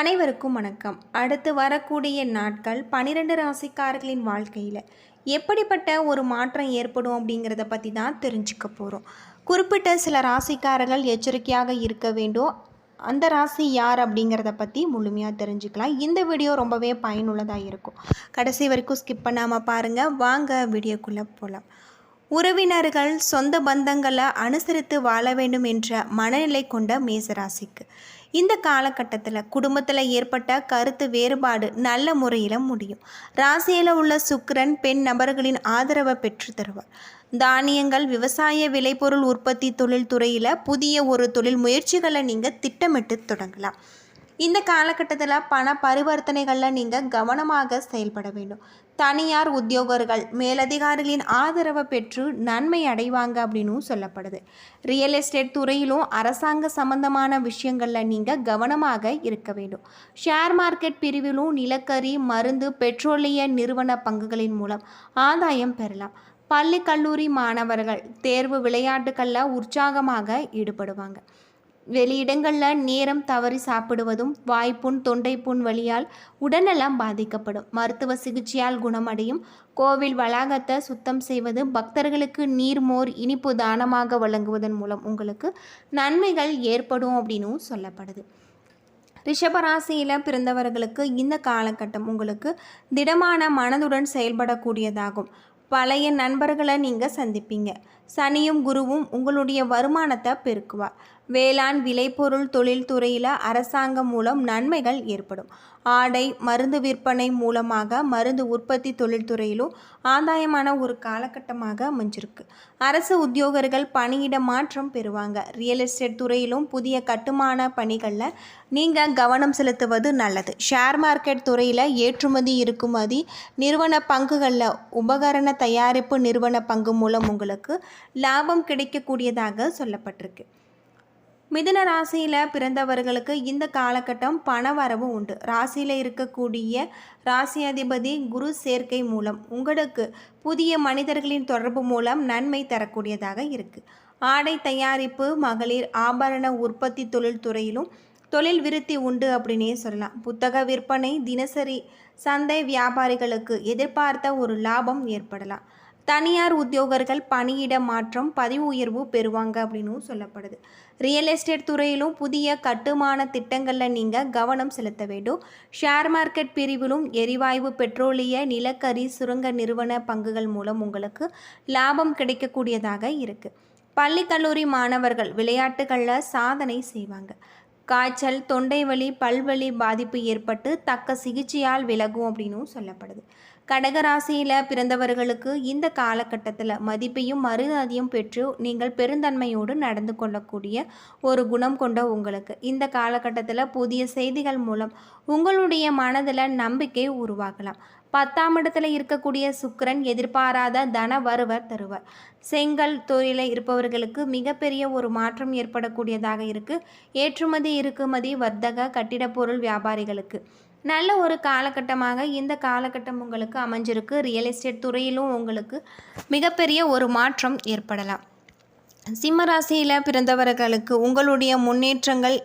அனைவருக்கும் வணக்கம். அடுத்து வரக்கூடிய நாட்கள் பனிரெண்டு ராசிக்காரர்களின் வாழ்க்கையில் எப்படிப்பட்ட ஒரு மாற்றம் ஏற்படும் அப்படிங்கிறத பற்றி தான் தெரிஞ்சுக்க போகிறோம் குறிப்பிட்ட சில ராசிக்காரர்கள் எச்சரிக்கையாக இருக்க வேண்டும். அந்த ராசி யார் அப்படிங்கிறத பற்றி முழுமையாக தெரிஞ்சுக்கலாம். இந்த வீடியோ ரொம்பவே பயனுள்ளதாக இருக்கும். கடைசி வரைக்கும் ஸ்கிப் பண்ணாமல் பாருங்கள் வாங்க வீடியோக்குள்ளே போகலாம் உறவினர்கள் சொந்த பந்தங்களை அனுசரித்து வாழ வேண்டும் என்ற மனநிலை கொண்ட மேசராசிக்கு. இந்த காலகட்டத்தில் குடும்பத்தில் ஏற்பட்ட கருத்து வேறுபாடு நல்ல முறையில் முடியும். ராசியில் உள்ள சுக்கரன் பெண் நபர்களின் ஆதரவை பெற்று தருவார். தானியங்கள் விவசாய விளைபொருள் உற்பத்தி தொழில் துறையில் புதிய ஒரு தொழில் முயற்சிகளை நீங்கள் திட்டமிட்டு தொடங்கலாம். இந்த காலகட்டத்தில் பண பரிவர்த்தனைகளில் நீங்கள் கவனமாக செயல்பட வேண்டும். தனியார் உத்தியோகர்கள் மேலதிகாரிகளின் ஆதரவை பெற்று நன்மை அடைவாங்க அப்படின்னும் சொல்லப்படுது. ரியல் எஸ்டேட் துறையிலும் அரசாங்க சம்பந்தமான விஷயங்களில் நீங்கள் கவனமாக இருக்க வேண்டும். ஷேர் மார்க்கெட் பிரிவிலும் நிலக்கரி மருந்து பெட்ரோலிய நிறுவன பங்குகளின் மூலம் ஆதாயம் பெறலாம். பள்ளி கல்லூரி மாணவர்கள் தேர்வு விளையாட்டுகளில் உற்சாகமாக ஈடுபடுவாங்க. வெளியிடங்களில் நேரம் தவறி சாப்பிடுவதும் வாய்ப்புண் தொண்டைப்புண் வழியால் உடல்நலம் பாதிக்கப்படும். மருத்துவ சிகிச்சையால் குணமடையும். கோவில் வளாகத்தை சுத்தம் செய்வது பக்தர்களுக்கு நீர்மோர் இனிப்பு தானமாக வழங்குவதன் மூலம் உங்களுக்கு நன்மைகள் ஏற்படும் அப்படின்னும் சொல்லப்படுது. ரிஷபராசியில் பிறந்தவர்களுக்கு இந்த காலகட்டம் உங்களுக்கு திடமான மனதுடன் செயல்படக்கூடியதாகும். பழைய நண்பர்களை நீங்கள் சந்திப்பீங்க. சனியும் குருவும் உங்களுடைய வருமானத்தை பெருக்குவார். வேளாண் விளைபொருள் தொழில் துறையில் அரசாங்கம் மூலம் நன்மைகள் ஏற்படும். ஆடை மருந்து விற்பனை மூலமாக மருந்து உற்பத்தி தொழில்துறையிலும் ஆதாயமான ஒரு காலகட்டமாக அமைஞ்சிருக்கு. அரசு உத்தியோகர்கள் பணியிட மாற்றம் பெறுவாங்க. ரியல் எஸ்டேட் துறையிலும் புதிய கட்டுமான பணிகளில் நீங்கள் கவனம் செலுத்துவது நல்லது. ஷேர் மார்க்கெட் துறையில் ஏற்றுமதி இறக்குமதி நிறுவன பங்குகளில் உபகரண தயாரிப்பு நிறுவன பங்கு மூலம் உங்களுக்கு லாபம் கிடைக்கக்கூடியதாக சொல்லப்பட்டிருக்கு. மிதுன ராசியில் பிறந்தவர்களுக்கு இந்த காலகட்டம் பண வரவு உண்டு. ராசியில் இருக்கக்கூடிய ராசி அதிபதி குரு சேர்க்கை மூலம் உங்களுக்கு புதிய மனிதர்களின் தொடர்பு மூலம் நன்மை தரக்கூடியதாக இருக்குது ஆடை தயாரிப்பு மகளிர் ஆபரண உற்பத்தி தொழில்துறையிலும் தொழில் விருத்தி உண்டு அப்படின்னே சொல்லலாம். புத்தக விற்பனை தினசரி சந்தை வியாபாரிகளுக்கு எதிர்பார்த்த ஒரு லாபம் ஏற்படலாம். தனியார் உத்தியோகர்கள் பணியிட மாற்றம் பதிவு உயர்வு பெறுவாங்க அப்படின்னும் சொல்லப்படுது. ரியல் எஸ்டேட் துறையிலும் புதிய கட்டுமான திட்டங்களில் நீங்கள் கவனம் செலுத்த வேண்டும். ஷேர் மார்க்கெட் பிரிவிலும் எரிவாயு பெட்ரோலிய நிலக்கரி சுரங்க நிறுவன பங்குகள் மூலம் உங்களுக்கு லாபம் கிடைக்கக்கூடியதாக இருக்குது பள்ளி கல்லூரி மாணவர்கள் விளையாட்டுகளில் சாதனை செய்வாங்க. காய்ச்சல் தொண்டை வலி பல்வலி பாதிப்பு ஏற்பட்டு தக்க சிகிச்சையால் விலகும் அப்படின்னும் சொல்லப்படுது. கடகராசியில் பிறந்தவர்களுக்கு இந்த காலகட்டத்தில் மதிப்பையும் மரியாதையும் பெற்று நீங்கள் பெருந்தன்மையோடு நடந்து கொள்ளக்கூடிய ஒரு குணம் கொண்ட உங்களுக்கு. இந்த காலகட்டத்தில் புதிய செய்திகள் மூலம் உங்களுடைய மனதில் நம்பிக்கை உருவாகலாம். பத்தாம் இடத்துல இருக்கக்கூடிய சுக்கரன் எதிர்பாராத தன வருவர் தருவர். செங்கல் தொழிலில் இருப்பவர்களுக்கு மிகப்பெரிய ஒரு மாற்றம் ஏற்படக்கூடியதாக இருக்குது ஏற்றுமதி இறக்குமதி வர்த்தக கட்டிடப்பொருள் வியாபாரிகளுக்கு. நல்ல ஒரு காலகட்டமாக இந்த காலகட்டம் உங்களுக்கு அமைஞ்சிருக்கு. ரியல் எஸ்டேட் துறையிலும் உங்களுக்கு மிகப்பெரிய ஒரு மாற்றம் ஏற்படலாம். சிம்ம ராசியில் பிறந்தவர்களுக்கு உங்களுடைய முன்னேற்றங்கள்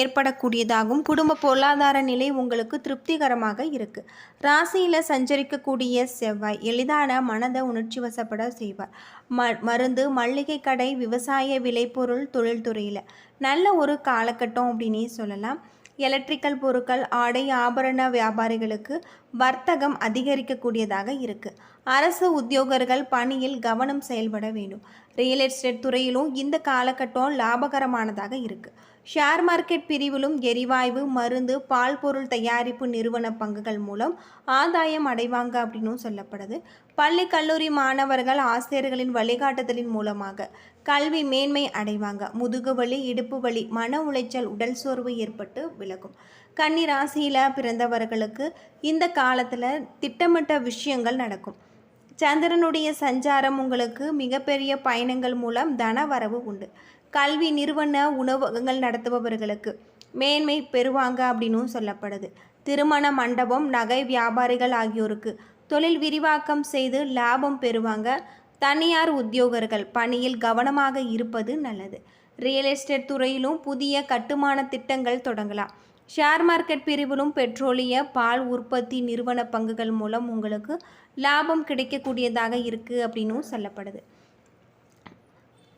ஏற்படக்கூடியதாகும். குடும்ப பொருளாதார நிலை உங்களுக்கு திருப்திகரமாக இருக்குது ராசியில் சஞ்சரிக்கக்கூடிய செவ்வாய் எளிதான மனதை உணர்ச்சி வசப்பட செய்வார். ம மருந்து மளிகை கடை விவசாய விளைபொருள் தொழில்துறையில் நல்ல ஒரு காலகட்டம் அப்படின்னே சொல்லலாம். எலக்ட்ரிக்கல் பொருட்கள் ஆடை ஆபரண வியாபாரிகளுக்கு வர்த்தகம் அதிகரிக்கக்கூடியதாக இருக்குது அரசு உத்தியோகர்கள் பணியில் கவனம் செயல்பட வேண்டும். ரியல் எஸ்டேட் துறையிலும் இந்த காலகட்டம் லாபகரமானதாக இருக்குது ஷேர் மார்க்கெட் பிரிவிலும் எரிவாயு மருந்து பால் பொருள் தயாரிப்பு நிறுவன பங்குகள் மூலம் ஆதாயம் அடைவாங்க அப்படின்னும் சொல்லப்படுது. பள்ளி கல்லூரி மாணவர்கள் ஆசிரியர்களின் வழிகாட்டுதலின் மூலமாக கல்வி மேன்மை அடைவாங்க. முதுகு வலி இடுப்பு வலி மன உளைச்சல் உடல் சோர்வு ஏற்பட்டு விலகும். கன்னி ராசியில் பிறந்தவர்களுக்கு இந்த காலத்தில் திட்டமிட்ட விஷயங்கள் நடக்கும். சந்திரனுடைய சஞ்சாரம் உங்களுக்கு மிகப்பெரிய பயணங்கள் மூலம் தன வரவு உண்டு. கல்வி நிறுவன உணவகங்கள் நடத்துபவர்களுக்கு மேன்மை பெறுவாங்க அப்படின்னும் சொல்லப்படுது. திருமண மண்டபம் நகை வியாபாரிகள் ஆகியோருக்கு தொழில் விரிவாக்கம் செய்து லாபம் பெறுவாங்க. தனியார் உத்தியோகர்கள் பணியில் கவனமாக இருப்பது நல்லது. ரியல் எஸ்டேட் துறையிலும் புதிய கட்டுமான திட்டங்கள் தொடங்கலாம். ஷேர் மார்க்கெட் பிரிவிலும் பெட்ரோலிய பால் உற்பத்தி நிறுவன பங்குகள் மூலம் உங்களுக்கு லாபம் கிடைக்கக்கூடியதாக இருக்குது அப்படின்னும் சொல்லப்படுது.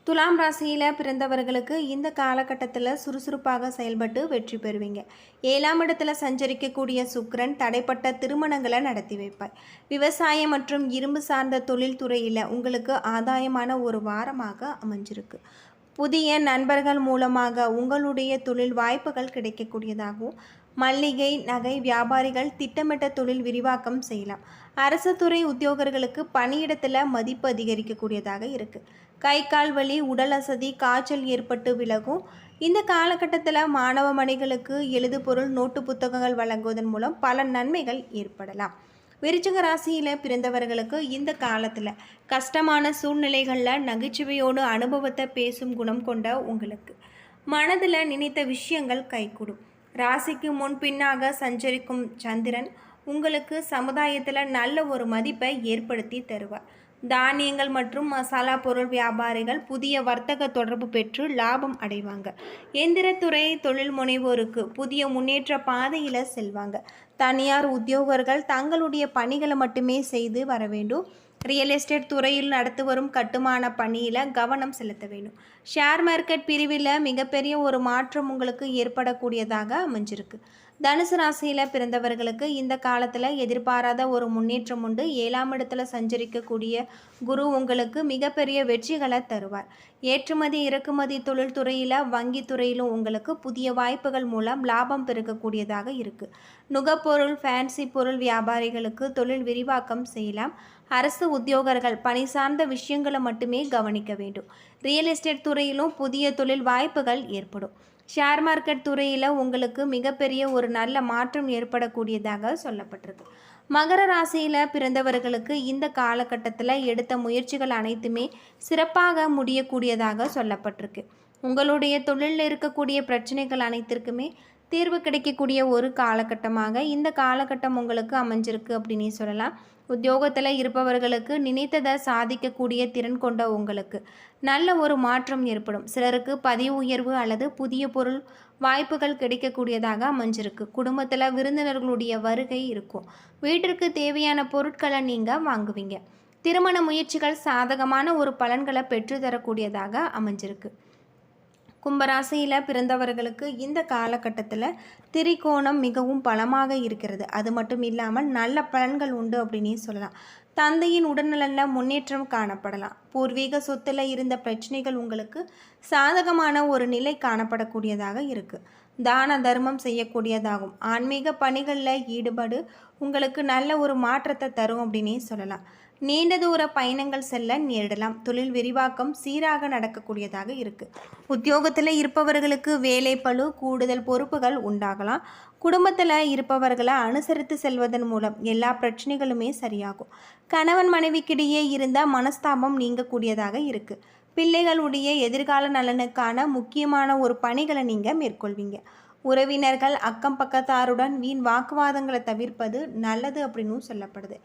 துலாம் ராசியில் பிறந்தவர்களுக்கு இந்த காலகட்டத்தில் சுறுசுறுப்பாக செயல்பட்டு வெற்றி பெறுவீங்க. ஏழாம் இடத்துல சஞ்சரிக்கக்கூடிய சுக்கரன் தடைப்பட்ட திருமணங்களை நடத்தி வைப்பார். விவசாயம் மற்றும் இரும்பு சார்ந்த தொழில் துறையில் உங்களுக்கு ஆதாயமான ஒரு வாரமாக அமைஞ்சிருக்கு. புதிய நண்பர்கள் மூலமாக உங்களுடைய தொழில் வாய்ப்புகள் கிடைக்கக்கூடியதாகவும் மல்லிகை நகை வியாபாரிகள் திட்டமிட்ட தொழில் விரிவாக்கம் செய்யலாம். அரசு துறை உத்தியோகர்களுக்கு பணியிடத்தில் மதிப்பு அதிகரிக்கக்கூடியதாக இருக்குது கை கால் வலி உடல் அசதி காய்ச்சல் ஏற்பட்டு விலகும். இந்த காலகட்டத்தில் மாணவ மணிகளுக்கு எழுது பொருள் நோட்டு புத்தகங்கள் வழங்குவதன் மூலம் பல நன்மைகள் ஏற்படலாம். விருச்சிக ராசியில் பிறந்தவர்களுக்கு இந்த காலத்தில் கஷ்டமான சூழ்நிலைகளில் நகைச்சுவையோடு அனுபவத்தை பேசும் குணம் கொண்ட உங்களுக்கு. மனதில் நினைத்த விஷயங்கள் கைகூடும். ராசிக்கு முன் பின்னாக சஞ்சரிக்கும் சந்திரன் உங்களுக்கு சமுதாயத்தில் நல்ல ஒரு மதிப்பை ஏற்படுத்தி தருவார். தானியங்கள் மற்றும் மசாலா பொருள் வியாபாரிகள் புதிய வர்த்தக தொடர்பு பெற்று லாபம் அடைவாங்க. எந்திரத்துறை தொழில் முனைவோருக்கு புதிய முன்னேற்ற பாதையில் செல்வாங்க. தனியார் உத்தியோகர்கள் தங்களுடைய பணிகளை மட்டுமே செய்து வர வேண்டும். ரியல் எஸ்டேட் துறையில் நடத்து வரும் கட்டுமான பணியில் கவனம் செலுத்த வேண்டும். ஷேர் மார்க்கெட் பிரிவில் மிகப்பெரிய ஒரு மாற்றம் உங்களுக்கு ஏற்படக்கூடியதாக அமைஞ்சிருக்கு. தனுசு ராசியில் பிறந்தவர்களுக்கு இந்த காலத்தில் எதிர்பாராத ஒரு முன்னேற்றம் உண்டு. ஏழாம் இடத்துல சஞ்சரிக்கக்கூடிய குரு உங்களுக்கு மிகப்பெரிய வெற்றிகளை தருவார். ஏற்றுமதி இறக்குமதி தொழில்துறையில் வங்கி துறையிலும் உங்களுக்கு புதிய வாய்ப்புகள் மூலம் லாபம் பெருக்கக்கூடியதாக இருக்குது நுகப்பொருள் ஃபேன்சி பொருள் வியாபாரிகளுக்கு தொழில் விரிவாக்கம் செய்யலாம். அரசு உத்தியோகர்கள் பணி சார்ந்த விஷயங்களை மட்டுமே கவனிக்க வேண்டும். ரியல் எஸ்டேட் துறையிலும் புதிய தொழில் வாய்ப்புகள் ஏற்படும். ஷேர் மார்க்கெட் துறையில் உங்களுக்கு மிகப்பெரிய ஒரு நல்ல மாற்றம் ஏற்படக்கூடியதாக சொல்லப்பட்டிருக்கு. மகர ராசியில் பிறந்தவர்களுக்கு இந்த காலகட்டத்தில் எடுத்த முயற்சிகள் அனைத்துமே சிறப்பாக முடியக்கூடியதாக சொல்லப்பட்டிருக்கு. உங்களுடைய தொழிலில் இருக்கக்கூடிய பிரச்சனைகள் அனைத்திற்குமே தீர்வு கிடைக்கக்கூடிய ஒரு காலகட்டமாக இந்த காலகட்டம் உங்களுக்கு அமைஞ்சிருக்கு அப்படின்னு சொல்லலாம். உத்தியோகத்தில் இருப்பவர்களுக்கு நினைத்ததை சாதிக்கக்கூடிய திறன் கொண்ட உங்களுக்கு நல்ல ஒரு மாற்றம் ஏற்படும். சிலருக்கு பதிவு உயர்வு அல்லது புதிய பொருள் வாய்ப்புகள் கிடைக்கக்கூடியதாக அமைஞ்சிருக்கு. குடும்பத்தில் விருந்தினர்களுடைய வருகை இருக்கும். வீட்டிற்கு தேவையான பொருட்களை நீங்கள் வாங்குவீங்க. திருமண முயற்சிகள் சாதகமான ஒரு பலன்களை பெற்றுத்தரக்கூடியதாக அமைஞ்சிருக்கு. கும்பராசியில் பிறந்தவர்களுக்கு இந்த காலகட்டத்தில் திரிகோணம் மிகவும் பலமாக இருக்கிறது. அது மட்டும் இல்லாமல் நல்ல பலன்கள் உண்டு அப்படின்னே சொல்லலாம். தந்தையின் உடல்நலனில் முன்னேற்றம் காணப்படலாம். பூர்வீக சொத்தில் இருந்த பிரச்சனைகள் உங்களுக்கு சாதகமான ஒரு நிலை காணப்படக்கூடியதாக இருக்குது தான தர்மம் செய்யக்கூடியதாகும். ஆன்மீக பணிகளில் ஈடுபாடு உங்களுக்கு நல்ல ஒரு மாற்றத்தை தரும் அப்படின்னே சொல்லலாம். நீண்ட தூர பயணங்கள் செல்ல நேரிடலாம். தொழில் விரிவாக்கம் சீராக நடக்கக்கூடியதாக இருக்குது உத்தியோகத்தில் இருப்பவர்களுக்கு வேலை பழு கூடுதல் பொறுப்புகள் உண்டாகலாம். குடும்பத்தில் இருப்பவர்களை அனுசரித்து செல்வதன் மூலம் எல்லா பிரச்சனைகளுமே சரியாகும். கணவன் மனைவிக்கிடையே இருந்த மனஸ்தாபம் நீங்கக்கூடியதாக இருக்குது பிள்ளைகளுடைய எதிர்கால நலனுக்கான முக்கியமான ஒரு பணிகளை நீங்கள் மேற்கொள்வீங்க. உறவினர்கள் அக்கம் பக்கத்தாருடன் வீண் வாக்குவாதங்களை தவிர்ப்பது நல்லது அப்படின்னு சொல்லப்படுது.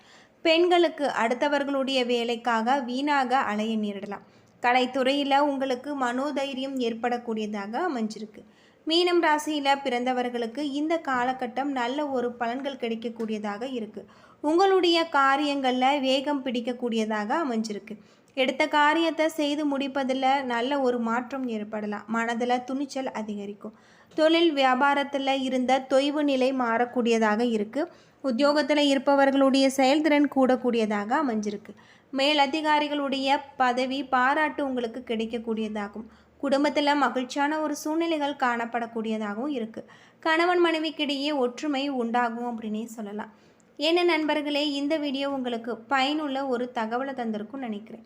பெண்களுக்கு அடுத்தவர்களுடைய வேலைக்காக வீணாக அலைய நேரிடலாம். கலைத்துறையில் உங்களுக்கு மனோதைரியம் ஏற்படக்கூடியதாக அமைஞ்சிருக்கு. மீனம் ராசியில் பிறந்தவர்களுக்கு இந்த காலகட்டம் நல்ல ஒரு பலன்கள் கிடைக்கக்கூடியதாக இருக்குது உங்களுடைய காரியங்களில் வேகம் பிடிக்கக்கூடியதாக அமைஞ்சிருக்கு. எடுத்த காரியத்தை செய்து முடிப்பதில் நல்ல ஒரு மாற்றம் ஏற்படலாம். மனதில் துணிச்சல் அதிகரிக்கும். தொழில் வியாபாரத்தில் இருந்த தொய்வு நிலை மாறக்கூடியதாக இருக்குது உத்தியோகத்தில் இருப்பவர்களுடைய செயல்திறன் கூடக்கூடியதாக அமைஞ்சிருக்கு. மேல் அதிகாரிகளுடைய பதவி பாராட்டு உங்களுக்கு கிடைக்கக்கூடியதாகும். குடும்பத்தில் மகிழ்ச்சியான ஒரு சூழ்நிலைகள் காணப்படக்கூடியதாகவும் இருக்குது கணவன் மனைவிக்கிடையே ஒற்றுமை உண்டாகும் அப்படின்னே சொல்லலாம். என்ன நண்பர்களே இந்த வீடியோ உங்களுக்கு பயனுள்ள ஒரு தகவலை தந்திருக்கும் நினைக்கிறேன்.